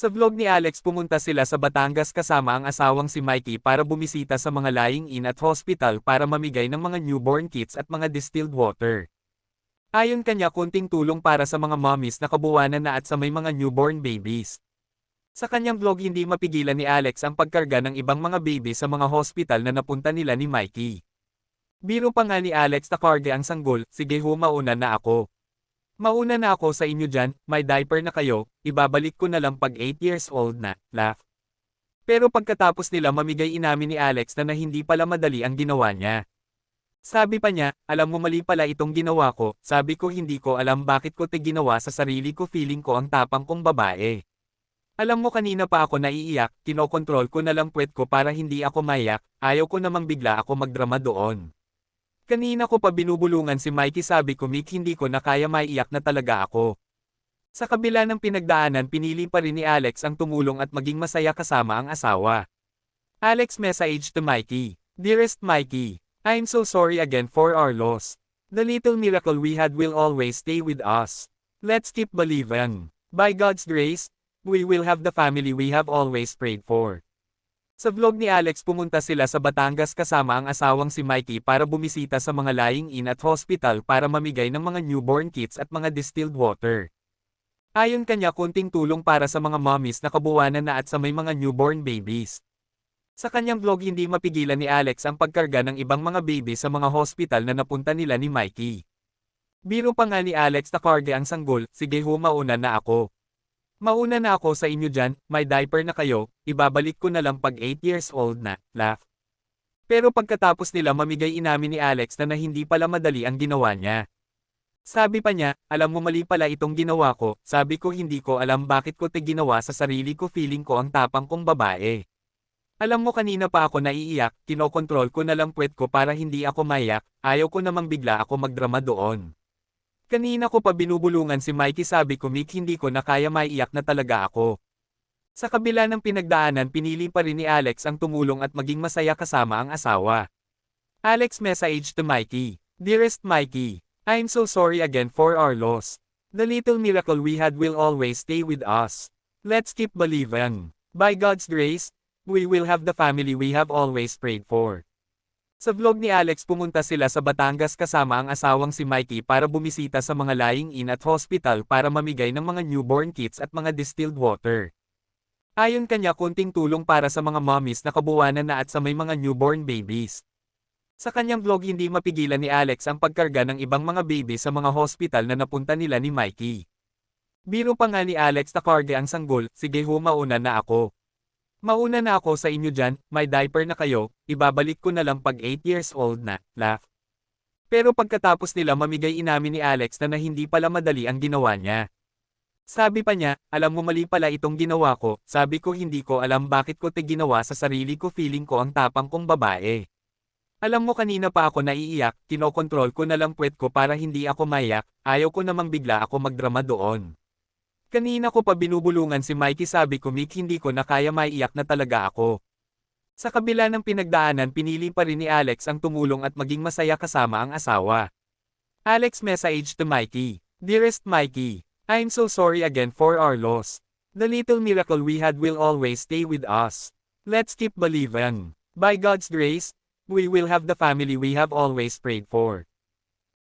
Sa vlog ni Alex pumunta sila sa Batangas kasama ang asawang si Mikey para bumisita sa mga lying-in at hospital para mamigay ng mga newborn kits at mga distilled water. Ayon kanya kunting tulong para sa mga mommies na kabuwanan na at sa may mga newborn babies. Sa kanyang vlog hindi mapigilan ni Alex ang pagkarga ng ibang mga baby sa mga hospital na napunta nila ni Mikey. Biro pa nga ni Alex na karga ang sanggol, sige ho mauna na ako. Mauna na ako sa inyo dyan, may diaper na kayo, ibabalik ko na lang pag 8 years old na, laugh. Pero pagkatapos nila mamigay inamin ni Alex na na hindi pala madali ang ginawa niya. Sabi pa niya, alam mo mali pala itong ginawa ko, sabi ko hindi ko alam bakit ko te ginawa sa sarili ko feeling ko ang tapang kong babae. Alam mo kanina pa ako naiiyak, kinokontrol ko na lang puwet ko para hindi ako mayak, ayaw ko namang bigla ako magdrama doon. Kanina ko pa binubulungan si Mikey sabi ko Mick hindi ko na kaya maiyak na talaga ako. Sa kabila ng pinagdaanan pinili pa rin ni Alex ang tumulong at maging masaya kasama ang asawa. Alex message to Mikey, Dearest Mikey, I'm so sorry again for our loss. The little miracle we had will always stay with us. Let's keep believing. By God's grace, we will have the family we have always prayed for. Sa vlog ni Alex pumunta sila sa Batangas kasama ang asawang si Mikey para bumisita sa mga lying-in at hospital para mamigay ng mga newborn kits at mga distilled water. Ayon kanya kunting tulong para sa mga mommies na kabuwanan na at sa may mga newborn babies. Sa kanyang vlog hindi mapigilan ni Alex ang pagkarga ng ibang mga baby sa mga hospital na napunta nila ni Mikey. Biro pa nga ni Alex na karga ang sanggol, sige ho mauna na ako. Mauna na ako sa inyo dyan, may diaper na kayo, ibabalik ko na lang pag 8 years old na, laugh. Pero pagkatapos nila mamigay inamin ni Alex na na hindi pala madali ang ginawa niya. Sabi pa niya, alam mo mali pala itong ginawa ko, sabi ko hindi ko alam bakit ko te ginawa sa sarili ko feeling ko ang tapang kong babae. Alam mo kanina pa ako naiiyak, kinokontrol ko na lang puwet ko para hindi ako mayak, ayaw ko namang bigla ako magdrama doon. Kanina ko pa binubulungan si Mikey sabi ko Mick hindi ko na kaya maiiyak na talaga ako. Sa kabila ng pinagdaanan pinili pa rin ni Alex ang tumulong at maging masaya kasama ang asawa. Alex message to Mikey, Dearest Mikey, I'm so sorry again for our loss. The little miracle we had will always stay with us. Let's keep believing. By God's grace, we will have the family we have always prayed for. Sa vlog ni Alex pumunta sila sa Batangas kasama ang asawang si Mikey para bumisita sa mga lying-in at hospital para mamigay ng mga newborn kits at mga distilled water. Ayon kanya kunting tulong para sa mga mommies na kabuwanan na at sa may mga newborn babies. Sa kanyang vlog hindi mapigilan ni Alex ang pagkarga ng ibang mga baby sa mga hospital na napunta nila ni Mikey. Biro pa nga ni Alex na karga ang sanggol, sige ho mauna na ako. Mauna na ako sa inyo dyan, may diaper na kayo, ibabalik ko na lang pag 8 years old na, laugh. Pero pagkatapos nila mamigay inamin ni Alex na na hindi pala madali ang ginawa niya. Sabi pa niya, alam mo mali pala itong ginawa ko, sabi ko hindi ko alam bakit ko te ginawa sa sarili ko feeling ko ang tapang kong babae. Alam mo kanina pa ako naiiyak, kinokontrol ko na lang puwet ko para hindi ako mayak, ayaw ko namang bigla ako magdrama doon. Kanina ko pa binubulungan si Mikey sabi ko Mick hindi ko na kaya maiiyak na talaga ako. Sa kabila ng pinagdaanan pinili pa rin ni Alex ang tumulong at maging masaya kasama ang asawa. Alex message to Mikey, Dearest Mikey, I'm so sorry again for our loss. The little miracle we had will always stay with us. Let's keep believing. By God's grace, we will have the family we have always prayed for.